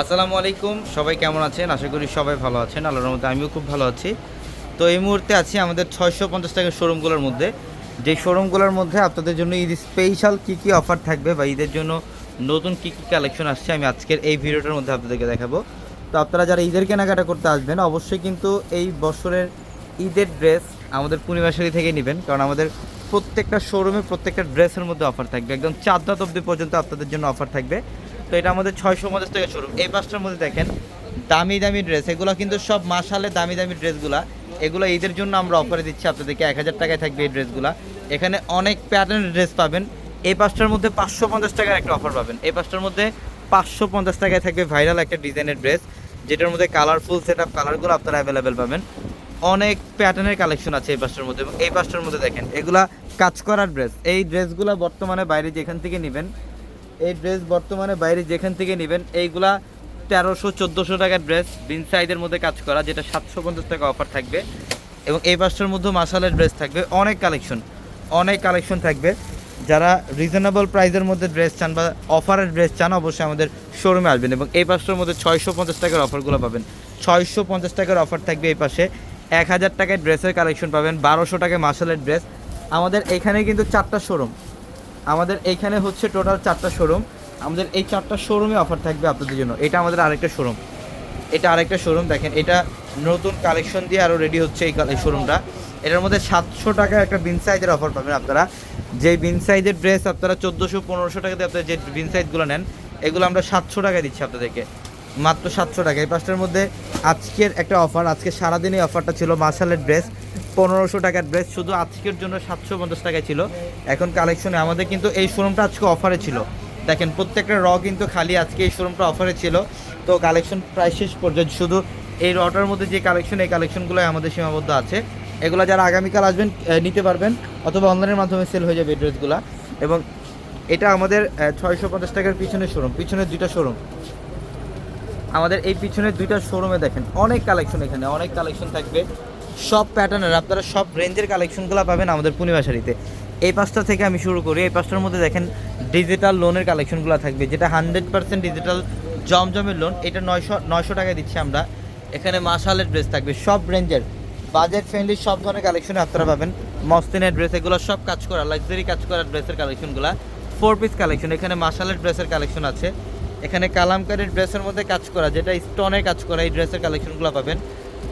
আসসালামু আলাইকুম, সবাই কেমন আছেন? আশা করি সবাই ভালো আছেন। আল্লাহর মধ্যে আমিও খুব ভালো আছি। তো এই মুহূর্তে আছি আমাদের ছয়শো পঞ্চাশ টাকার শোরুমগুলোর মধ্যে। যে শোরুমগুলোর মধ্যে আপনাদের জন্য ঈদ স্পেশাল কী কী অফার থাকবে বা ঈদের জন্য নতুন কী কী কালেকশন আসছে, আমি আজকের এই ভিডিওটার মধ্যে আপনাদেরকে দেখাবো। তো আপনারা যারা ঈদের কেনাকাটা করতে আসবেন, অবশ্যই কিন্তু এই বছরের ঈদের ড্রেস আমাদের পূর্ণিমাশারি থেকে নেবেন। কারণ আমাদের প্রত্যেকটা শোরুমে প্রত্যেকটা ড্রেসের মধ্যে অফার থাকবে। একদম চার রাত অবধি পর্যন্ত আপনাদের জন্য অফার থাকবে। তো এটা আমাদের ছয়শো পঞ্চাশ টাকা শোরুম এই পাঁচটার মধ্যে দেখেন, দামি দামি ড্রেস এগুলো কিন্তু সব মাসালে দামি দামি ড্রেসগুলা এগুলো ঈদের জন্য আমরা অফারে দিচ্ছি, আপনাদেরকে এক হাজার টাকায় থাকবে এই ড্রেসগুলা এখানে অনেক প্যাটার্নের ড্রেস পাবেন। এই পাঁচটার মধ্যে পাঁচশো পঞ্চাশ টাকার একটা অফার পাবেন। এই পাঁচটার মধ্যে পাঁচশো পঞ্চাশ টাকায় থাকবে ভাইরাল একটা ডিজাইনের ড্রেস যেটার মধ্যে কালারফুল সেট আপ কালারগুলো আপনারা অ্যাভেলেবেল পাবেন। অনেক প্যাটার্নের কালেকশন আছে এই পাঁচটার মধ্যে। এবং এই পাঁচটার মধ্যে দেখেন, এগুলা কাজ করার ড্রেস এই ড্রেসগুলো বর্তমানে বাইরে যেখান থেকে নেবেন এই ড্রেস বর্তমানে বাইরে যেখান থেকে নেবেন, এইগুলা তেরোশো, চোদ্দোশো টাকার ড্রেস বিন সাইজের মধ্যে কাজ করা, যেটা সাতশো পঞ্চাশ টাকা অফার থাকবে। এবং এই পাঁচটার মধ্যে মাসালের ড্রেস থাকবে। অনেক কালেকশন অনেক কালেকশন থাকবে। যারা রিজনেবল প্রাইসের মধ্যে ড্রেস চান বা অফারের ড্রেস চান, অবশ্যই আমাদের শোরুমে আসবেন এবং এই পাঁচটার মধ্যে ছয়শো পঞ্চাশ টাকার অফারগুলো পাবেন। ছয়শো পঞ্চাশ টাকার অফার থাকবে এই পাশে। এক হাজার টাকায় ড্রেসের কালেকশন পাবেন, বারোশো টাকায় মাসালের ড্রেস আমাদের এখানে কিন্তু চারটা শোরুম আমাদের এইখানে হচ্ছে টোটাল চারটা শোরুম আমাদের এই চারটা শোরুমে অফার থাকবে আপনাদের জন্য। এটা আমাদের আরেকটা শোরুম এটা আরেকটা শোরুম দেখেন, এটা নতুন কালেকশন দিয়ে আরও রেডি হচ্ছে এই শোরুমটা এটার মধ্যে সাতশো টাকা একটা বিন সাইজের অফার পাবেন আপনারা। যে বিন সাইজের ড্রেস আপনারা চোদ্দোশো, পনেরোশো টাকা দিয়ে আপনারা যে বিন সাইজগুলো নেন, এগুলো আমরা সাতশো টাকা দিচ্ছি আপনাদেরকে। মাত্র সাতশো টাকা এই পাঁচটার মধ্যে আজকের একটা অফার আজকে সারাদিনই অফারটা ছিল মার্শালের ড্রেস পনেরোশো টাকার ড্রেস শুধু আজকের জন্য সাতশো পঞ্চাশ টাকায় ছিল। এখন কালেকশনে আমাদের কিন্তু এই শোরুমটা আজকে অফারে ছিল। দেখেন, প্রত্যেকটা র কিন্তু খালি আজকে এই শোরুমটা অফারে ছিল। তো কালেকশন প্রায় শেষ পর্যন্ত শুধু এই রটার মধ্যে যে কালেকশন এই কালেকশনগুলো আমাদের সীমাবদ্ধ আছে। এগুলো যারা আগামীকাল আসবেন নিতে পারবেন, অথবা অনলাইনের মাধ্যমে সেল হয়ে যাবে এই ড্রেসগুলো এবং এটা আমাদের ছয়শো পঞ্চাশ টাকার পিছনের শোরুম পিছনের দুইটা শোরুম আমাদের এই পিছনের দুইটা শোরুমে দেখেন, অনেক কালেকশন এখানে, অনেক কালেকশন থাকবে। সব প্যাটার্নের আপনারা সব রেঞ্জের কালেকশনগুলো পাবেন আমাদের পূর্ণিমাশারিতে এই পাঁচটা থেকে আমি শুরু করি। এই পাঁচটার মধ্যে দেখেন ডিজিটাল লোনের কালেকশনগুলো থাকবে, যেটা হান্ড্রেড পার্সেন্ট ডিজিটাল জমজমের লোন এটা নয়শো নয়শো টাকায় দিচ্ছি আমরা। এখানে মাসালের ড্রেস থাকবে, সব রেঞ্জের বাজেট ফ্রেন্ডলি সব ধরনের কালেকশন আপনারা পাবেন। মস্তিনের ড্রেস এগুলো সব কাজ করা লাক্সারি কাজ করা ড্রেসের কালেকশনগুলো ফোর পিস কালেকশন এখানে মাসালের ড্রেসের কালেকশন আছে। এখানে কালামকারীর ড্রেসের মধ্যে কাজ করা, যেটা স্টোনের কাজ করা, এই ড্রেসের কালেকশনগুলো পাবেন।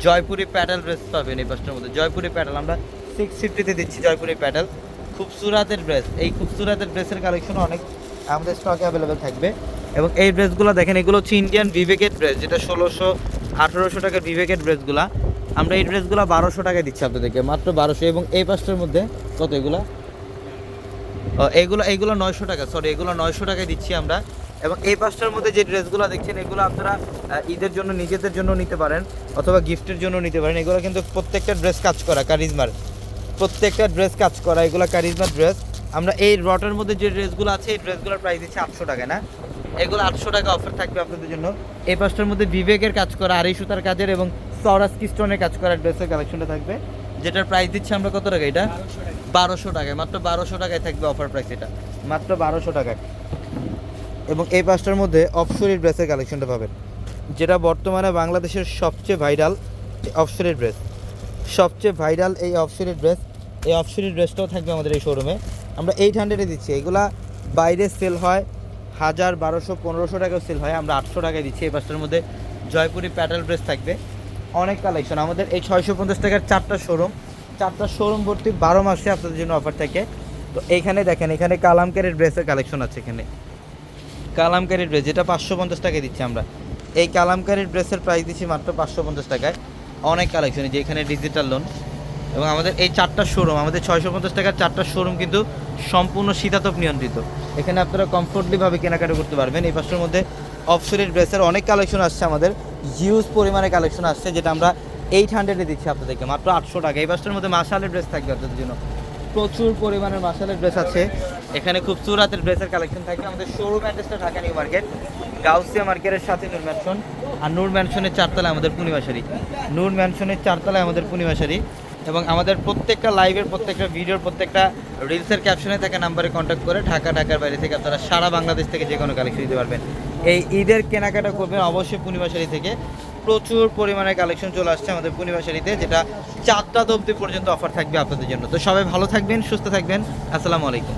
জয়পুরি প্যাডেল ড্রেস পাবেন এই পাঁচটার মধ্যে। জয়পুরি প্যাডেল আমরা সিক্স ফিফটিতে দিচ্ছি জয়পুরি প্যাডেল। খুবসুরাতের ড্রেস এই খুবসুরাতের ড্রেসের কালেকশন অনেক আমাদের স্টকে অ্যাভেলেবেল থাকবে। এবং এই ড্রেসগুলো দেখেন এগুলো হচ্ছে ইন্ডিয়ান বিবেকের ড্রেস যেটা ষোলোশো আঠেরোশো টাকার বিবেকের ড্রেসগুলো আমরা এই ড্রেসগুলো বারোশো টাকায় দিচ্ছি আপনাদেরকে মাত্র বারোশো। এবং এই পাঁচটার মধ্যে কত এগুলো? ও, এইগুলো এইগুলো নয়শো টাকা সরি এগুলো নয়শো টাকায় দিচ্ছি আমরা। এবং এই পাঁচটার মধ্যে যে ড্রেসগুলো দেখছেন, এগুলো আপনারা ঈদের জন্য, নিজেদের জন্য নিতে পারেন অথবা গিফটের জন্য নিতে পারেন। এগুলো কিন্তু প্রত্যেকটা ড্রেস কাজ করা, কারিজমার। প্রত্যেকটা ড্রেস কাজ করা, এগুলো কারিজমার ড্রেস। আমরা এই রটের মধ্যে যে ড্রেসগুলো আছে, এই ড্রেসগুলোর প্রাইস দিচ্ছে আটশো টাকা, না? এগুলো আটশো টাকা অফার থাকবে আপনাদের জন্য। এই পাঁচটার মধ্যে বিবেকের কাজ করা, আড়াই সুতার কাজের এবং সরাস কিস্টনের কাজ করা ড্রেসের কালেকশনটা থাকবে। যেটার প্রাইস দিচ্ছে আমরা কত টাকা এটা? বারোশো টাকায়, মাত্র বারোশো টাকায় থাকবে অফার প্রাইস এটা। মাত্র বারোশো টাকায়। এবং এই পাঁচটার মধ্যে অফশোরের ড্রেসের কালেকশনটা পাবেন। যেটা বর্তমানে বাংলাদেশের সবচেয়ে ভাইরাল অফশোরের ড্রেস। সবচেয়ে ভাইরাল এই অফশোরের ড্রেস, এই অফশোরের ড্রেসটাও থাকবে আমাদের এই শোরুমে আমরা এইট হান্ড্রেডে দিচ্ছি। এগুলা বাইরে সেল হয়, হাজার বারোশো পনেরোশো টাকাও সেল হয়। আমরা আটশো টাকায় দিচ্ছি। এই পাঁচটার মধ্যে জয়পুরি প্যাটেল ড্রেস থাকবে। অনেক কালেকশন আমাদের এই ছয়শো পঞ্চাশ টাকার চারটা শোরুম চারটা শোরুম ভর্তি বারো মাসে আপনাদের জন্য অফার থাকে। তো এইখানে দেখেন, এখানে কালামকারের ড্রেসের কালেকশন আছে এখানে। কালামকারীর ড্রেস যেটা পাঁচশো পঞ্চাশ টাকায় দিচ্ছি আমরা। এই কালামকারীর ড্রেসের প্রাইস দিচ্ছি মাত্র পাঁচশো পঞ্চাশ টাকায়। অনেক কালেকশন যে এখানে ডিজিটাল লোন এবং আমাদের এই চারটা শোরুম আমাদের ছয়শো পঞ্চাশ টাকার চারটা শোরুম কিন্তু সম্পূর্ণ শীতাতপ নিয়ন্ত্রিত। এখানে আপনারা কমফোর্টলিভাবে কেনাকাটা করতে পারবেন। এই পাঁচটার মধ্যে অফশোরের ড্রেসের অনেক কালেকশন আসছে আমাদের। হিউজ পরিমাণে কালেকশন আসছে, যেটা আমরা এইট হান্ড্রেডে দিচ্ছি আপনাদেরকে। মাত্র আটশো টাকা। এই পাঁচটার মধ্যে মাসালের ড্রেস থাকবে আপনাদের জন্য। প্রচুর পরিমাণের মাসালের ড্রেস আছে। এখানে খুব সুরাতের ড্রেসের কালেকশন থাকবে। আমাদের শোরুম অ্যাড্রেসটা ঢাকা নিউ মার্কেট, গাউসিয়া মার্কেটের সাথে নূর ম্যানশন আর নূর ম্যানশনের চারতলায় আমাদের পূর্ণিমাশারি নূর ম্যানশনের চারতলায় আমাদের পূর্ণিমাশারি এবং আমাদের প্রত্যেকটা লাইভের প্রত্যেকটা ভিডিওর প্রত্যেকটা রিলসের ক্যাপশনে থাকা নাম্বারে কন্ট্যাক্ট করে ঢাকা, ঢাকার বাইরে থেকে আপনারা সারা বাংলাদেশ থেকে যে কোনো কালেকশন দিতে পারবেন। এই ঈদের কেনাকাটা করবেন অবশ্যই পূর্ণিমা শাড়ি থেকে। প্রচুর পরিমাণে কালেকশন চলে আসছে আমাদের পূর্ণিমা শাড়িতে যেটা চারটা অবধি পর্যন্ত অফার থাকবে আপনাদের জন্য। তো সবাই ভালো থাকবেন, সুস্থ থাকবেন। আসসালামু আলাইকুম।